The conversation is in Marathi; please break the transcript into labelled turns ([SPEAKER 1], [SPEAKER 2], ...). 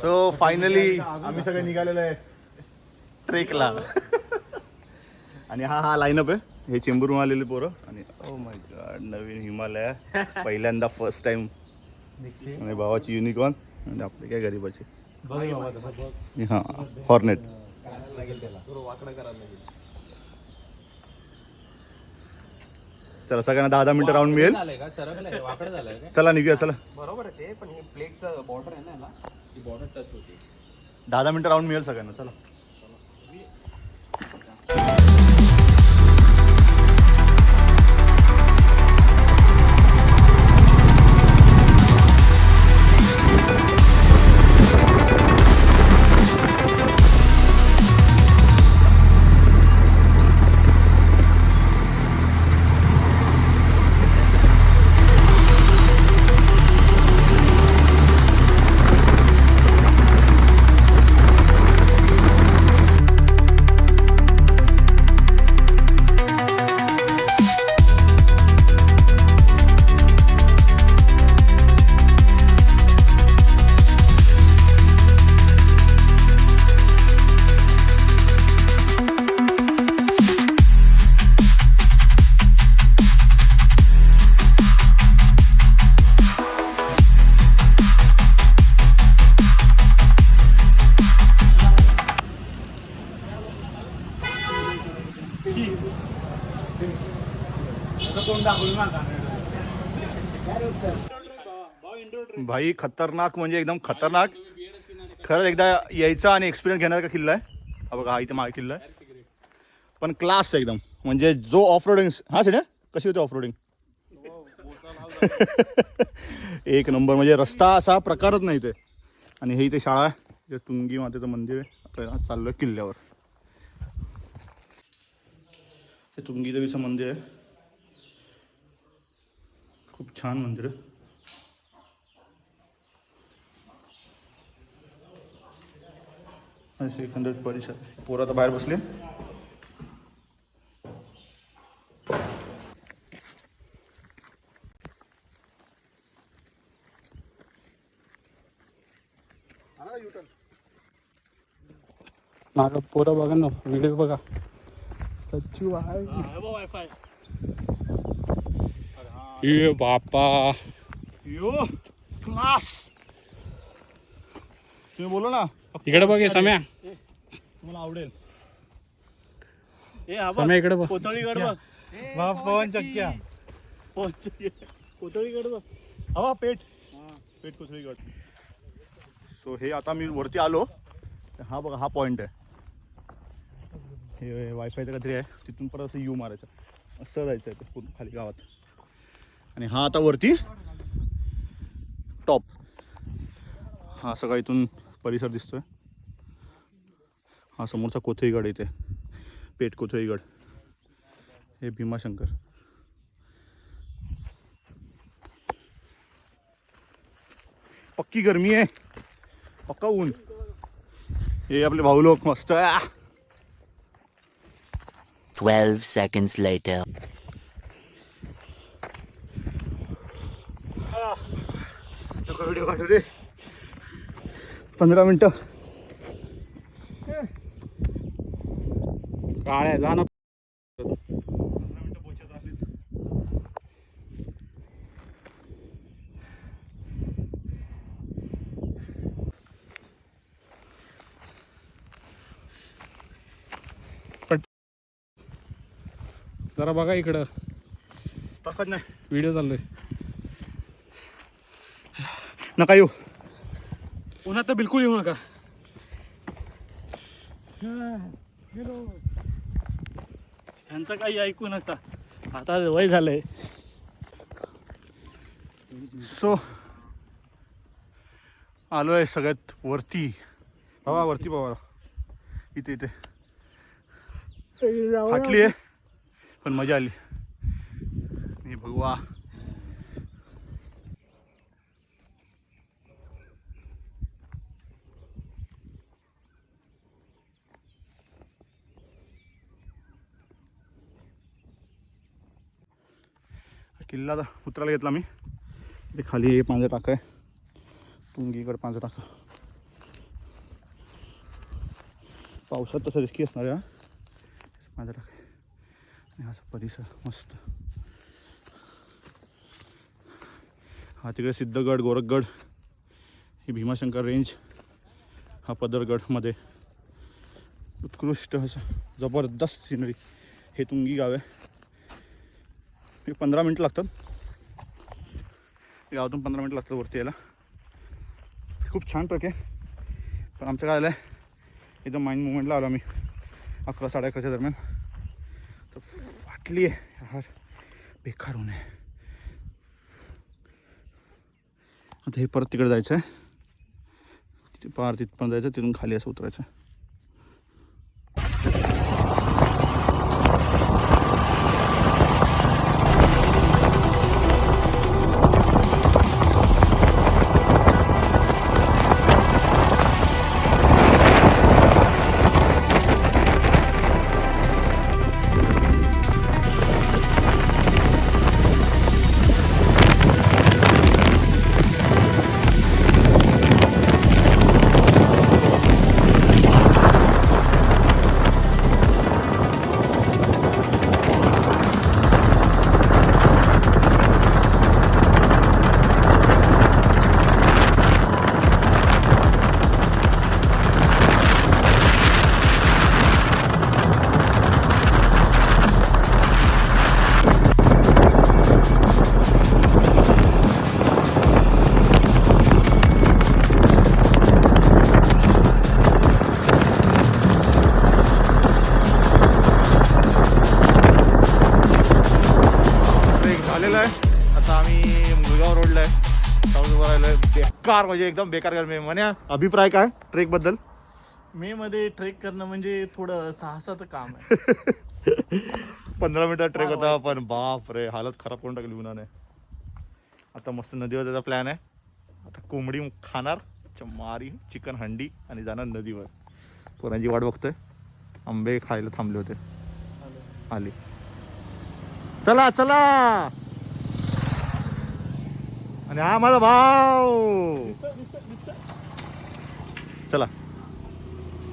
[SPEAKER 1] सो फायनली आम्ही सगळे निघालेलो आहे ट्रेकला. आणि हा हा लाईनअप आहे. हे चेंबूरहून आलेले पोरं. आणि ओ माय गॉड नवीन हिमालय. पहिल्यांदा फर्स्ट टाइम आणि भावाची युनिकॉर्न आणि आपले काय गरीबाचे. हा हॉर्नेट चला सगळ्यांना दहा दहा मिनिटं राऊंड मिळेल. चला निघूया चला.
[SPEAKER 2] बरोबर आहे ते पण ही प्लेटचं बॉर्डर आहे ना बॉर्डर टच होती.
[SPEAKER 1] दहा दहा मिनिटं राऊंड मिळेल सगळ्यांना चला. भाई खतरनाक म्हणजे एकदम खतरनाक. खरंच एकदा यायचा आणि एक्सपिरियन्स घेण्याचा का किल्ला आहे? हा बघा हा इथे माझा किल्ला आहे. पण क्लास एकदम. म्हणजे जो ऑफ रोडिंग हा सेड कशी होती ऑफ रोडिंग एक नंबर म्हणजे रस्ता असा प्रकारच नाही ते आणि हे इथे शाळा आहे. तुंगी मातेचं मंदिर आहे. आता किल्ल्यावर. हे तुंगी देवीचं मंदिर आहे. खूप छान मंदिर आहे असे एकंदरीत परिसर पोरं आता बाहेर बसले
[SPEAKER 3] मागं पोरं बघा ना व्हिडिओ बघा सच्चू आहे ये बापा
[SPEAKER 1] यो क्लास तुम्ही बोलो ना.
[SPEAKER 3] इकडे बघ हे सम्या.
[SPEAKER 1] तुम्हाला आवडेल. ए हा
[SPEAKER 3] सम्या इकडे बघ.
[SPEAKER 1] कोथळीगड बघ.
[SPEAKER 3] पवन चक्क्या.
[SPEAKER 1] कोथळीगड बघ. हवा पेठ पेठ कोथळीगड सो हे आता मी वरती आलो. हा बघा हा पॉइंट आहे. हे वायफायचं काहीतरी आहे. तिथून परत असं यू मारायचं. असं जायचं आहे ते पूर्ण खाली गावात. आणि हा आता वरती. टॉप हा सगळा इथून परिसर दिसतोय. हा समोरचा कोथळीगड इथे. पेठ कोथळीगड. हे भीमाशंकर. पक्की गर्मी आहे. पक्का ऊन. हे आपले भाऊ लोक मस्त आहे.
[SPEAKER 4] 12 seconds
[SPEAKER 1] व्हिडिओ काढू रे. पंधरा मिनटं.
[SPEAKER 3] काळ्या जा ना. जरा बघा इकडं.
[SPEAKER 1] ताकद नाही
[SPEAKER 3] व्हिडिओ चाललोय.
[SPEAKER 1] नका येऊ?
[SPEAKER 3] उन्हात तर बिलकुल येऊ नका.
[SPEAKER 1] यांचं काही ऐकू नका. आता वय झालंय. सो आलो आहे सगळ्यात वरती. बाबा वरती बाबा. इथे इथे. फाटली आहे पण मजा आली. भगवा. किल्ला उतरायला घेतला मी. इथे खाली हे पांजरा टाका आहे. तुंगीकडे पांजरा टाका. पावसात तसं रिस्की असणार आहे हा. माझा टाक आणि असा परिसर मस्त. हा तिकडे सिद्धगड गोरखगड ही भीमाशंकर रेंज हा पदरगडमध्ये उत्कृष्ट असं जबरदस्त सिनरी हे तुंगी गाव आहे. हे पंधरा मिनटं लागतात. गावातून पंधरा मिनटं लागतात वरती यायला. खूप छान ट्रक आहे. पण आमचं काय आलं आहे एकदम माइंड मुवमेंटला आलो आम्ही. अकरा साडे अकराच्या दरम्यान. तर फाटली आहे. हा बेकार होऊन आहे. आता हे परत तिकडे जायचं आहे तिथे पार तिथपर्यंत जायचं तिथून खाली असं उतरायचं बेकार म्हणजे एकदम बेकार गरमी म्हणे अभिप्राय काय? ट्रेकबद्दल
[SPEAKER 5] मे मध्ये ट्रेक करणं म्हणजे थोडं साहसाचं काम आहे.
[SPEAKER 1] पंधरा मिनिटात ट्रेक होता पण बाप रे हालत खराब करून टाकली उन्हाने. आता मस्त नदीवर जायचा प्लॅन आहे. आता कोंबडी खाणार मारी चिकन हंडी आणि जाणार नदीवर. पोरांची वाट बघतोय. आंबे खायला थांबले होते. आली. चला चला! आणि हा माझा भाऊ चला.